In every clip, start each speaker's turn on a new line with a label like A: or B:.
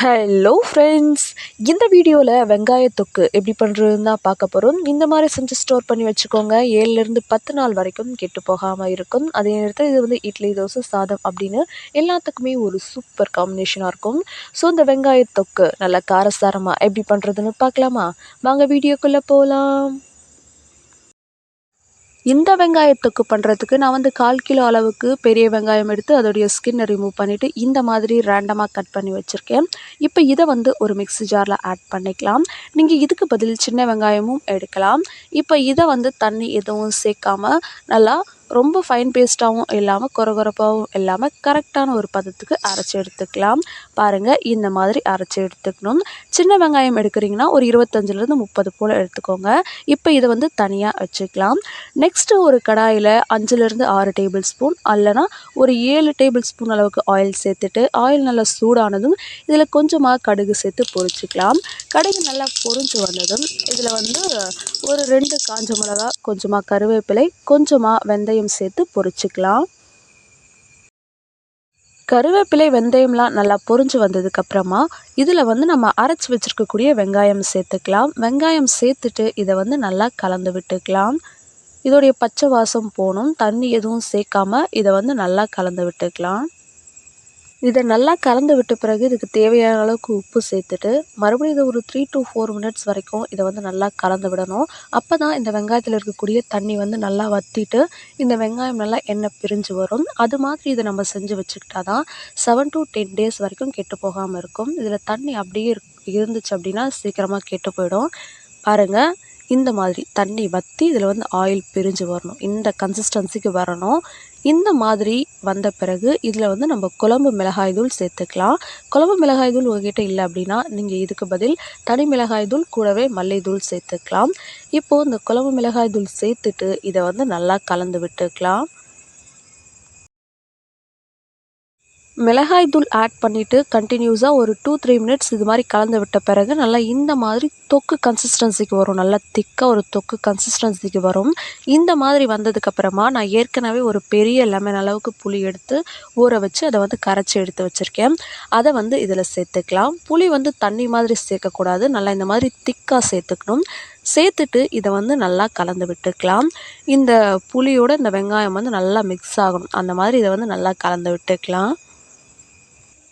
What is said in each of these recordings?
A: Hello friends இந்த வீடியோவில் வெங்காய தொக்கு எப்படி பண்ணுறதுன்னு தான் பார்க்க போகிறோம் இந்த மாதிரி செஞ்சு ஸ்டோர் பண்ணி வச்சுக்கோங்க. ஏழுலேருந்து பத்து நாள் வரைக்கும் கெட்டு போகாமல் இருக்கும். அதே நேரத்தில் இது வந்து இட்லி தோசை சாதம் அப்படின்னு எல்லாத்துக்குமே ஒரு சூப்பர் காம்பினேஷனாக இருக்கும். ஸோ இந்த வெங்காய தொக்கு நல்லா காரசாரமாக எப்படி பண்ணுறதுன்னு பார்க்கலாமா? வாங்க வீடியோக்குள்ளே போகலாம் இந்த வெங்காயத்துக்கு பண்ணுறதுக்கு நான் வந்து கால் கிலோ அளவுக்கு பெரிய வெங்காயம் எடுத்து அதோடைய ஸ்கின்னை ரிமூவ் பண்ணிவிட்டு இந்த மாதிரி ரேண்டமாக கட் பண்ணி வச்சுருக்கேன். இப்போ இதை வந்து ஒரு மிக்ஸி ஜாரில் ஆட் பண்ணிக்கலாம். நீங்கள் இதுக்கு பதில் சின்ன வெங்காயமும் எடுக்கலாம். இப்போ இதை வந்து தண்ணி எதுவும் சேர்க்காம நல்லா ரொம்ப ஃபைன் பேஸ்ட்டாகவும் இல்லாமல் கொரகொரப்பாகவும் இல்லாமல் கரெக்டான ஒரு பதத்துக்கு அரைச்சி எடுத்துக்கலாம். பாருங்கள் இந்த மாதிரி அரைச்சி எடுத்துக்கணும். சின்ன வெங்காயம் எடுக்கிறீங்கன்னா ஒரு இருபத்தஞ்சிலேருந்து முப்பது போல் எடுத்துக்கோங்க. இப்போ இதை வந்து தனியாக வச்சுக்கலாம். நெக்ஸ்ட்டு ஒரு கடாயில் அஞ்சுலேருந்து ஆறு டேபிள் ஸ்பூன் அல்லனா ஒரு ஏழு டேபிள் ஸ்பூன் அளவுக்கு ஆயில் சேர்த்துட்டு ஆயில் நல்லா சூடானதும் இதில் கொஞ்சமாக கடுகு சேர்த்து பொரிச்சிக்கலாம். கடுகு நல்லா பொரிஞ்சு வந்ததும் இதில் வந்து ஒரு ரெண்டு காஞ்ச மிளகா கொஞ்சமாக கருவேப்பிலை கொஞ்சமாக வெந்தயம் சேர்த்து பொரிச்சுக்கலாம். கருவேப்பிலை வெந்தயம்லாம் நல்லா பொரிஞ்சு வந்ததுக்கப்புறமா இதில் வந்து நம்ம அரைச்சி வச்சுருக்கக்கூடிய வெங்காயம் சேர்த்துக்கலாம். வெங்காயம் சேர்த்துட்டு இதை வந்து நல்லா கலந்து விட்டுக்கலாம். இதோடைய பச்சை வாசம் போகணும். தண்ணி எதுவும் சேர்க்காம இதை வந்து நல்லா கலந்து விட்டுக்கலாம். இதை நல்லா கலந்து விட்ட பிறகு இதுக்கு தேவையான அளவுக்கு உப்பு சேர்த்துட்டு மறுபடியும் இதை ஒரு த்ரீ டு ஃபோர் மினிட்ஸ் வரைக்கும் இதை வந்து நல்லா கலந்து விடணும். அப்போ தான் இந்த வெங்காயத்தில் இருக்கக்கூடிய தண்ணி வந்து நல்லா வற்றிட்டு இந்த வெங்காயம் நல்லா எண்ணெய் பிரிஞ்சு வரும். அது மாதிரி இதை நம்ம செஞ்சு வச்சுக்கிட்டா தான் செவன் டு டென் டேஸ் வரைக்கும் கெட்டு போகாமல் இருக்கும். இதில் தண்ணி அப்படியே இருந்துச்சு அப்படின்னா சீக்கிரமாக கெட்டு போயிடும். பாருங்கள் இந்த மாதிரி தண்ணி வற்றி இதில் வந்து ஆயில் பிரிஞ்சு வரணும். இந்த கன்சிஸ்டன்சிக்கு வரணும். இந்த மாதிரி வந்த பிறகு இதில் வந்து நம்ம குழம்பு மிளகாய் தூள் சேர்த்துக்கலாம். குழம்பு மிளகாய் தூள் உங்ககிட்ட இல்லை அப்படின்னா நீங்கள் இதுக்கு பதில் தனி மிளகாய் தூள் கூடவே மல்லித்தூள் தூள் சேர்த்துக்கலாம். இப்போது இந்த குழம்பு மிளகாய் தூள் சேர்த்துட்டு இதை வந்து நல்லா கலந்து விட்டுக்கலாம். மிளகாய் தூள் ஆட் பண்ணிவிட்டு கண்டினியூஸாக ஒரு டூ த்ரீ மினிட்ஸ் இது மாதிரி கலந்து விட்ட பிறகு நல்லா இந்த மாதிரி தொக்கு கன்சிஸ்டன்சிக்கு வரும். நல்லா திக்காக ஒரு தொக்கு கன்சிஸ்டன்சிக்கு வரும். இந்த மாதிரி வந்ததுக்கப்புறமா நான் ஏற்கனவே ஒரு பெரிய லெமன் அளவுக்கு புளி எடுத்து ஊற வச்சு அதை வந்து கரைச்சி எடுத்து வச்சுருக்கேன். அதை வந்து இதில் சேர்த்துக்கலாம். புளி வந்து தண்ணி மாதிரி சேர்க்கக்கூடாது. நல்லா இந்த மாதிரி திக்காக சேர்த்துக்கணும். சேர்த்துட்டு இதை வந்து நல்லா கலந்து விட்டுக்கலாம். இந்த புளியோட இந்த வெங்காயம் வந்து நல்லா மிக்ஸ் ஆகணும். அந்த மாதிரி இதை வந்து நல்லா கலந்து விட்டுக்கலாம்.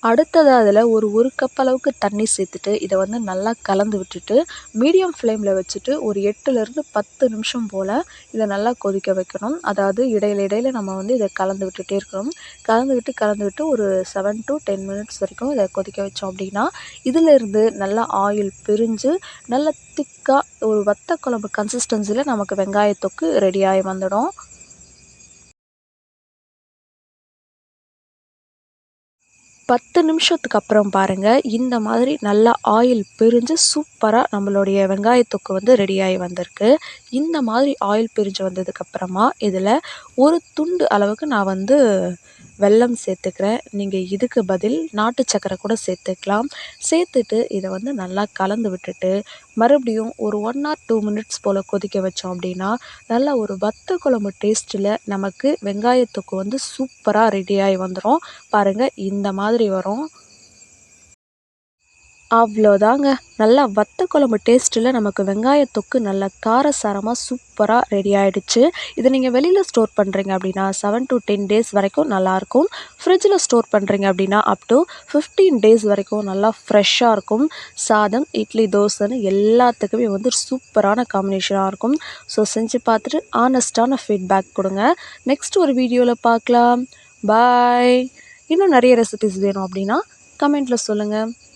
A: அடுத்தது அதில் ஒரு ஒரு கப் அளவுக்கு தண்ணி சேர்த்துட்டு இதை வந்து நல்லா கலந்து விட்டுட்டு மீடியம் ஃப்ளேமில் வச்சுட்டு ஒரு எட்டுலேருந்து பத்து நிமிஷம் போல் இதை நல்லா கொதிக்க வைக்கணும். அதாவது இடையில இடையில நம்ம வந்து இதை கலந்து விட்டுட்டே இருக்கணும். கலந்து விட்டு கலந்து விட்டு ஒரு செவன் டு டென் மினிட்ஸ் வரைக்கும் இதை கொதிக்க வச்சோம் அப்படின்னா இதிலிருந்து நல்லா ஆயில் பிரிஞ்சு நல்லா திக்காக ஒரு வத்த குழம்பு கன்சிஸ்டன்சியில் நமக்கு வெங்காயத்தொக்கு ரெடியாகி வந்துடும். பத்து நிமிஷத்துக்கு அப்புறம் பாருங்கள் இந்த மாதிரி நல்லா ஆயில் பிரிஞ்சு சூப்பராக நம்மளுடைய வெங்காயத்தொக்கு வந்து ரெடியாகி வந்திருக்கு. இந்த மாதிரி ஆயில் பிரிஞ்சு வந்ததுக்கப்புறமா இதில் ஒரு துண்டு அளவுக்கு நான் வந்து வெல்லம் சேர்த்துக்கிறேன். நீங்கள் இதுக்கு பதில் நாட்டு சக்கரை கூட சேர்த்துக்கலாம். சேர்த்துட்டு இதை வந்து நல்லா கலந்து விட்டுட்டு மறுபடியும் ஒரு ஒன் ஆர் டூ மினிட்ஸ் போல் கொதிக்க வச்சோம் அப்படின்னா நல்லா ஒரு வத்த குழம்பு டேஸ்ட்டில் நமக்கு வெங்காயத்துக்கு வந்து சூப்பராக ரெடியாகி வந்துடும் பாருங்கள் இந்த மாதிரி வரும். அவ்வளோதாங்க. நல்லா வத்த குழம்பு டேஸ்ட்டில் நமக்கு வெங்காய தொக்கு நல்லா காரசாரமாக சூப்பராக ரெடி ஆகிடுச்சு இதை நீங்கள் வெளியில் ஸ்டோர் பண்ணுறீங்க அப்படின்னா செவன் டு டென் டேஸ் வரைக்கும் நல்லாயிருக்கும். ஃப்ரிட்ஜில் ஸ்டோர் பண்ணுறீங்க அப்படின்னா அப் டு ஃபிஃப்டீன் டேஸ் வரைக்கும் நல்லா ஃப்ரெஷ்ஷாக இருக்கும். சாதம் இட்லி தோசைன்னு எல்லாத்துக்குமே வந்து சூப்பரான காம்பினேஷனாக இருக்கும். ஸோ செஞ்சு பார்த்துட்டு ஆனஸ்டான ஃபீட்பேக் கொடுங்க. நெக்ஸ்ட் ஒரு வீடியோவில் பார்க்கலாம். பாய் இன்னும் நிறைய ரெசிபிஸ் வேணும் அப்படின்னா கமெண்ட்டில் சொல்லுங்கள்